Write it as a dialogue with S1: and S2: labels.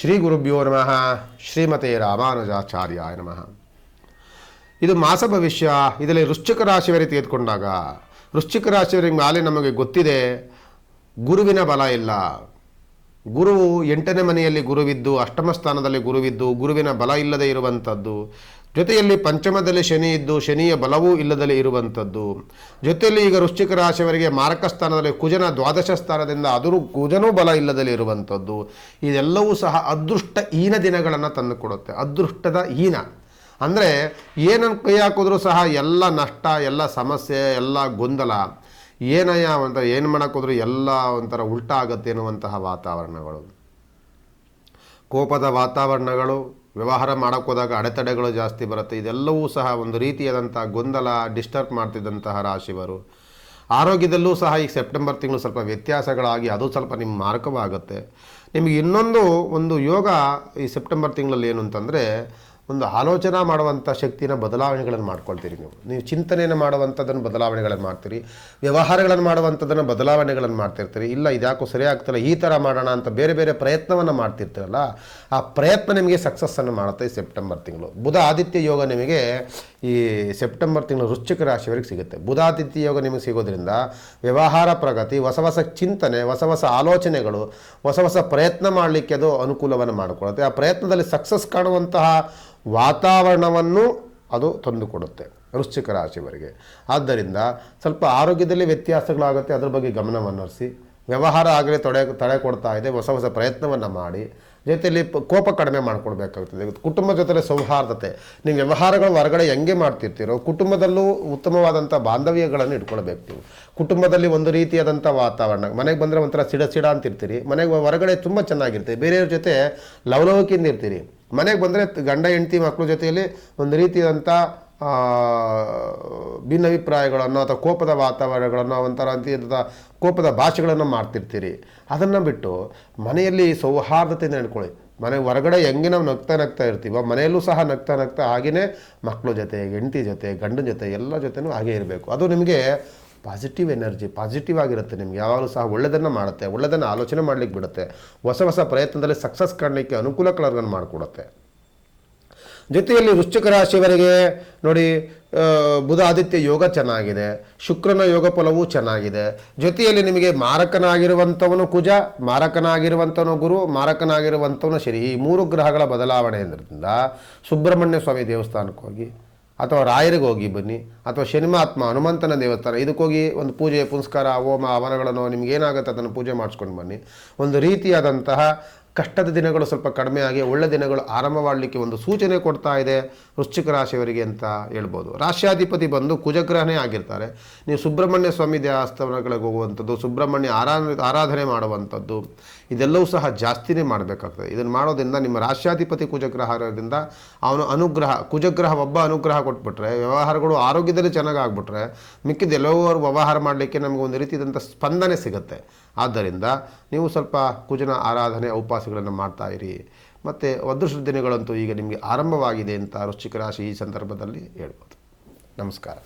S1: ಶ್ರೀ ಗುರುಭ್ಯೋ ನಮಃ. ಶ್ರೀಮತೆ ರಾಮಾನುಜಾಚಾರ್ಯಾಯ ನಮಃ. ಇದು ಮಾಸ ಭವಿಷ್ಯ. ಇದರಲ್ಲಿ ವೃಶ್ಚಿಕ ರಾಶಿಯವರಿಗೆ ತೆಗೆದುಕೊಂಡಾಗ, ವೃಶ್ಚಿಕ ರಾಶಿಯವರಿಗೆ ಮೇಲೆ ನಮಗೆ ಗೊತ್ತಿದೆ, ಗುರುವಿನ ಬಲ ಇಲ್ಲ. ಗುರು ಎಂಟನೇ ಮನೆಯಲ್ಲಿ ಗುರುವಿದ್ದು, ಅಷ್ಟಮ ಸ್ಥಾನದಲ್ಲಿ ಗುರುವಿದ್ದು, ಗುರುವಿನ ಬಲ ಇಲ್ಲದೆ ಇರುವಂಥದ್ದು ಜೊತೆಯಲ್ಲಿ ಪಂಚಮದಲ್ಲಿ ಶನಿ ಇದ್ದು ಶನಿಯ ಬಲವೂ ಇಲ್ಲದಲ್ಲಿ ಇರುವಂಥದ್ದು. ಜೊತೆಯಲ್ಲಿ ಈಗ ವೃಶ್ಚಿಕ ರಾಶಿಯವರಿಗೆ ಮಾರಕ ಸ್ಥಾನದಲ್ಲಿ ಕುಜನ ದ್ವಾದಶ ಸ್ಥಾನದಿಂದ ಅದರೂ ಕುಜನೂ ಬಲ ಇಲ್ಲದಲ್ಲಿ ಇರುವಂಥದ್ದು. ಇದೆಲ್ಲವೂ ಸಹ ಅದೃಷ್ಟ ಹೀನ ದಿನಗಳನ್ನು ತಂದುಕೊಡುತ್ತೆ. ಅದೃಷ್ಟದ ಹೀನ. ಅಂದರೆ ಏನನ್ನು ಕೈ ಹಾಕಿದ್ರೂ ಸಹ ಎಲ್ಲ ನಷ್ಟ, ಎಲ್ಲ ಸಮಸ್ಯೆ, ಎಲ್ಲ ಗೊಂದಲ. ಏನಯ್ಯ ಅಂತ ಏನು ಮಾಡೋಕ್ಕೋದ್ರೂ ಎಲ್ಲ ಒಂಥರ ಉಲ್ಟಾ ಆಗುತ್ತೆ ಎನ್ನುವಂತಹ ವಾತಾವರಣಗಳು. ಕೋಪದ ವಾತಾವರಣಗಳು ವ್ಯವಹಾರ ಮಾಡೋಕ್ಕೆ ಹೋದಾಗ ಅಡೆತಡೆಗಳು ಜಾಸ್ತಿ ಬರುತ್ತೆ. ಇದೆಲ್ಲವೂ ಸಹ ಒಂದು ರೀತಿಯಾದಂಥ ಗೊಂದಲ ಡಿಸ್ಟರ್ಬ್ ಮಾಡ್ತಿದ್ದಂತಹ ರಾಶಿವರು ಆರೋಗ್ಯದಲ್ಲೂ ಸಹ ಈ ಸೆಪ್ಟೆಂಬರ್ ತಿಂಗಳು ಸ್ವಲ್ಪ ವ್ಯತ್ಯಾಸಗಳಾಗಿ ಅದು ಸ್ವಲ್ಪ ನಿಮ್ಮ ಮಾರಕವಾಗುತ್ತೆ. ನಿಮಗೆ ಇನ್ನೊಂದು ಒಂದು ಯೋಗ ಈ ಸೆಪ್ಟೆಂಬರ್ ತಿಂಗಳಲ್ಲಿ ಏನು ಅಂತಂದರೆ ಒಂದು ಆಲೋಚನೆ ಮಾಡುವಂಥ ಶಕ್ತಿನ ಬದಲಾವಣೆಗಳನ್ನು ಮಾಡ್ಕೊಳ್ತೀರಿ ನೀವು. ನೀವು ಚಿಂತನೆಯನ್ನು ಮಾಡುವಂಥದ್ದನ್ನು ಬದಲಾವಣೆಗಳನ್ನು ಮಾಡ್ತೀರಿ. ವ್ಯವಹಾರಗಳನ್ನು ಮಾಡುವಂಥದ್ದನ್ನು ಬದಲಾವಣೆಗಳನ್ನು ಮಾಡ್ತಿರ್ತೀರಿ. ಇಲ್ಲ, ಇದ್ಯಾಕೋ ಸರಿ ಆಗ್ತಿಲ್ಲ ಈ ಥರ ಮಾಡೋಣ ಅಂತ ಬೇರೆ ಬೇರೆ ಪ್ರಯತ್ನವನ್ನು ಮಾಡ್ತಿರ್ತೀರಲ್ಲ, ಆ ಪ್ರಯತ್ನ ನಿಮಗೆ ಸಕ್ಸಸ್ಸನ್ನು ಮಾಡುತ್ತೆ ಈ ಸೆಪ್ಟೆಂಬರ್ ತಿಂಗಳು. ಬುಧ ಆದಿತ್ಯ ಯೋಗ ನಿಮಗೆ ಈ ಸೆಪ್ಟೆಂಬರ್ ತಿಂಗಳು ವೃಶ್ಚಿಕ ರಾಶಿಯವರೆಗೆ ಸಿಗುತ್ತೆ. ಬುಧಾದಿತ್ಯ ಯೋಗ ನಿಮಗೆ ಸಿಗೋದ್ರಿಂದ ವ್ಯವಹಾರ ಪ್ರಗತಿ, ಹೊಸ ಹೊಸ ಚಿಂತನೆ, ಹೊಸ ಹೊಸ ಆಲೋಚನೆಗಳು, ಹೊಸ ಹೊಸ ಪ್ರಯತ್ನ ಮಾಡಲಿಕ್ಕೆ ಅದು ಅನುಕೂಲವನ್ನು ಮಾಡಿಕೊಳ್ಳುತ್ತೆ ಆ ಪ್ರಯತ್ನದಲ್ಲಿ ಸಕ್ಸಸ್ ಕಾಣುವಂತಹ ವಾತಾವರಣವನ್ನು ಅದು ತಂದುಕೊಡುತ್ತೆ, ವೃಶ್ಚಿಕ ರಾಶಿಯವರಿಗೆ. ಆದ್ದರಿಂದ ಸ್ವಲ್ಪ ಆರೋಗ್ಯದಲ್ಲಿ ವ್ಯತ್ಯಾಸಗಳಾಗುತ್ತೆ, ಅದರ ಬಗ್ಗೆ ಗಮನವನ್ನು ಹರಿಸಿ, ವ್ಯವಹಾರ ಆಗಲೇ ತೊಡೆ, ತಡೆ ಕೊಡ್ತಾ ಇದೆ, ಹೊಸ ಹೊಸ ಪ್ರಯತ್ನವನ್ನು ಮಾಡಿ, ಜೊತೆಯಲ್ಲಿ ಕೋಪ ಕಡಿಮೆ ಮಾಡಿಕೊಡ್ಬೇಕಾಗ್ತದೆ. ಕುಟುಂಬ ಜೊತೆಲೆ ಸೌಹಾರ್ದತೆ, ನೀವು ವ್ಯವಹಾರಗಳು ಹೊರಗಡೆ ಹೆಂಗೆ ಮಾಡ್ತಿರ್ತೀರೋ, ಕುಟುಂಬದಲ್ಲೂ ಉತ್ತಮವಾದಂಥ ಬಾಂಧವ್ಯಗಳನ್ನು ಇಟ್ಕೊಳ್ಬೇಕು ನೀವು. ಕುಟುಂಬದಲ್ಲಿ ಒಂದು ರೀತಿಯಾದಂಥ ವಾತಾವರಣ, ಮನೆಗೆ ಬಂದರೆ ಒಂಥರ ಸಿಡ ಸಿಡ ಅಂತಿರ್ತೀರಿ, ಮನೆಗೆ ಹೊರಗಡೆ ತುಂಬ ಚೆನ್ನಾಗಿರ್ತೀರಿ, ಬೇರೆಯವ್ರ ಜೊತೆ ಲವಲವಿಕೆಯಿಂದ ಇರ್ತೀರಿ. ಮನೆಗೆ ಬಂದರೆ ಗಂಡ, ಹೆಂಡತಿ ಮಕ್ಕಳ ಜೊತೆಯಲ್ಲಿ ಒಂದು ರೀತಿಯಾದಂಥ ಭಿನ್ನಭಿಪ್ರಾಯಗಳನ್ನು ಅಥವಾ ಕೋಪದ ವಾತಾವರಣಗಳನ್ನು ಒಂಥರ ಅಂತ ಕೋಪದ ಭಾಷೆಗಳನ್ನು ಮಾಡ್ತಿರ್ತೀರಿ. ಅದನ್ನು ಬಿಟ್ಟು ಮನೆಯಲ್ಲಿ ಸೌಹಾರ್ದತೆಯಿಂದ ನಡ್ಕೊಳ್ಳಿ. ಮನೆ ಹೊರಗಡೆ ಹೆಂಗೆ ನಾವು ನಗ್ತಾ ನಗ್ತಾ ಇರ್ತೀವೋ, ಮನೆಯಲ್ಲೂ ಸಹ ನಗ್ತಾ ನಗ್ತಾ ಹಾಗೆಯೇ ಮಕ್ಕಳ ಜೊತೆ, ಹೆಂಡತಿ ಜೊತೆ, ಗಂಡನ ಜೊತೆ, ಎಲ್ಲ ಜೊತೆನೂ ಹಾಗೇ ಇರಬೇಕು. ಅದು ನಿಮಗೆ ಪಾಸಿಟಿವ್ ಎನರ್ಜಿ ಪಾಸಿಟಿವ್ ಆಗಿರುತ್ತೆ ನಿಮ್ಗೆ. ಯಾವಾಗಲೂ ಸಹ ಒಳ್ಳೆಯದನ್ನು ಮಾಡುತ್ತೆ ಒಳ್ಳೆಯದನ್ನು ಆಲೋಚನೆ ಮಾಡಲಿಕ್ಕೆ ಬಿಡುತ್ತೆ. ಹೊಸ ಹೊಸ ಪ್ರಯತ್ನದಲ್ಲಿ ಸಕ್ಸಸ್ ಕಾಣಲಿಕ್ಕೆ ಅನುಕೂಲಕರಗಳನ್ನು ಮಾಡಿಕೊಡುತ್ತೆ. ಜೊತೆಯಲ್ಲಿ ವೃಶ್ಚಿಕ ರಾಶಿಯವರಿಗೆ ನೋಡಿ ಬುಧ ಆದಿತ್ಯ ಯೋಗ ಚೆನ್ನಾಗಿದೆ, ಶುಕ್ರನ ಯೋಗ ಫಲವೂ ಚೆನ್ನಾಗಿದೆ. ಜೊತೆಯಲ್ಲಿ ನಿಮಗೆ ಮಾರಕನಾಗಿರುವಂಥವನು ಕುಜ, ಮಾರಕನಾಗಿರುವಂಥವನು ಗುರು, ಮಾರಕನಾಗಿರುವಂಥವನು ಶನಿ. ಈ ಮೂರು ಗ್ರಹಗಳ ಬದಲಾವಣೆಯಿಂದ ಸುಬ್ರಹ್ಮಣ್ಯ ಸ್ವಾಮಿ ದೇವಸ್ಥಾನಕ್ಕೆ ಹೋಗಿ ಅಥವಾ ರಾಯರಿಗೆ ಹೋಗಿ ಬನ್ನಿ, ಅಥವಾ ಶನಿಮಾತ್ಮ ಹನುಮಂತನ ದೇವಸ್ಥಾನ ಇದಕ್ಕೋಗಿ ಒಂದು ಪೂಜೆ, ಪುನಸ್ಕಾರ, ಹೋಮ, ಹವನಗಳನ್ನು ನಿಮ್ಗೆ ಏನಾಗುತ್ತೆ ಅದನ್ನು ಪೂಜೆ ಮಾಡಿಸ್ಕೊಂಡು ಬನ್ನಿ. ಒಂದು ರೀತಿಯಾದಂತಹ ಕಷ್ಟದ ದಿನಗಳು ಸ್ವಲ್ಪ ಕಡಿಮೆ ಆಗಿ ಒಳ್ಳೆ ದಿನಗಳು ಆರಂಭವಾಗಲಿಕ್ಕೆ ಒಂದು ಸೂಚನೆ ಕೊಡ್ತಾ ಇದೆ ವೃಶ್ಚಿಕ ರಾಶಿಯವರಿಗೆ ಅಂತ ಹೇಳ್ಬೋದು. ರಾಶ್ಯಾಧಿಪತಿ ಬಂದು ಕುಜಗ್ರಹನೇ ಆಗಿರ್ತಾರೆ. ನೀವು ಸುಬ್ರಹ್ಮಣ್ಯ ಸ್ವಾಮಿ ದೇವಸ್ಥಾನಗಳಿಗೆ ಹೋಗುವಂಥದ್ದು, ಸುಬ್ರಹ್ಮಣ್ಯ ಆರಾ ಆರಾಧನೆ ಮಾಡುವಂಥದ್ದು, ಇದೆಲ್ಲವೂ ಸಹ ಜಾಸ್ತಿನೇ ಮಾಡಬೇಕಾಗ್ತದೆ. ಇದನ್ನು ಮಾಡೋದ್ರಿಂದ ನಿಮ್ಮ ರಾಶ್ಯಾಧಿಪತಿ ಕುಜಗ್ರಹ ಇರೋದ್ರಿಂದ ಅವನು ಅನುಗ್ರಹ, ಕುಜಗ್ರಹ ಒಬ್ಬ ಅನುಗ್ರಹ ಕೊಟ್ಬಿಟ್ರೆ, ವ್ಯವಹಾರಗಳು ಆರೋಗ್ಯದಲ್ಲಿ ಚೆನ್ನಾಗಿ ಆಗ್ಬಿಟ್ರೆ ಮಿಕ್ಕಿದ ವ್ಯವಹಾರ ಮಾಡಲಿಕ್ಕೆ ನಮಗೆ ಒಂದು ರೀತಿಯಾದಂಥ ಸ್ಪಂದನೆ ಸಿಗುತ್ತೆ. ಆದ್ದರಿಂದ ನೀವು ಸ್ವಲ್ಪ ಕುಜನ ಆರಾಧನೆ ಉಪವಾಸಗಳನ್ನು ಮಾಡ್ತಾ ಇರಿ. ಮತ್ತು ಅದೃಷ್ಟ ದಿನಗಳಂತೂ ಈಗ ನಿಮಗೆ ಆರಂಭವಾಗಿದೆ ಅಂತ ವೃಶ್ಚಿಕ ರಾಶಿ ಈ ಸಂದರ್ಭದಲ್ಲಿ ಹೇಳ್ಬೋದು. ನಮಸ್ಕಾರ.